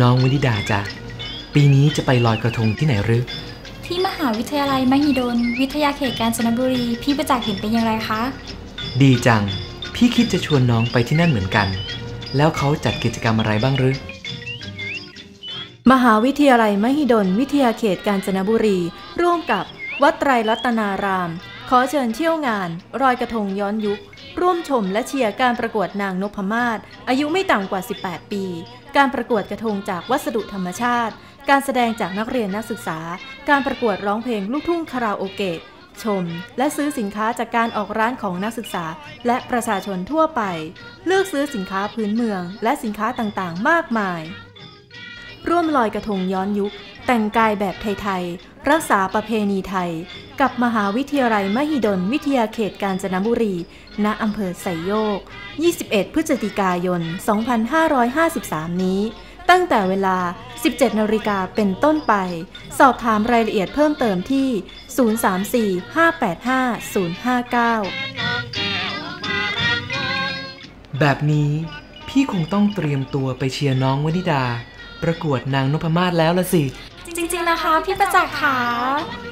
น้องวินิดาจ้ะปีนี้จะไปลอยกระทงที่ไหนหรือ ที่มหาวิทยาลัยมหิดล วิทยาเขตกาญจนบุรี พี่ประจักษ์เห็นเป็นอย่างไรคะ ดีจัง พี่คิดจะชวนน้องไปที่นั่นเหมือนกัน แล้วเขาจัดกิจกรรมอะไรบ้างหรือ มหาวิทยาลัยมหิดล วิทยาเขตกาญจนบุรี ร่วมกับวัดไตรรัตนาราม ขอเชิญเที่ยวงาน รอยกระทงย้อนยุค ร่วมชมและเชียร์การประกวดนางนพมาศอายุไม่ต่ำกว่า 18 ปี การประกวดกระทงจากวัสดุธรรมชาติ การแสดงจากนักเรียนนักศึกษา การประกวดร้องเพลงลูกทุ่งคาราโอเกะชม และซื้อสินค้าจากการออกร้านของนักศึกษา และประชาชนทั่วไป เลือกซื้อสินค้าพื้นเมือง และสินค้าต่างๆ มากมาย ร่วมลอยกระทงย้อนยุค แต่งกายแบบไทยๆ รักษาประเพณีไทย กับมหาวิทยาลัยมหิดลวิทยาเขตกาญจนบุรี ณอำเภอไสยโยก 21 พฤศจิกายน 2553 นี้ ตั้งแต่เวลา 17 นาฬิกาเป็นต้นไป สอบถามรายละเอียดเพิ่มเติมที่ 034 585 059 แบบนี้พี่คงต้องเตรียมตัวไปเชียร์น้องวนิดา ประกวดนางนพมาศแล้วละสิ ริง ๆนะคะ พี่ประจักษ์ค่ะ「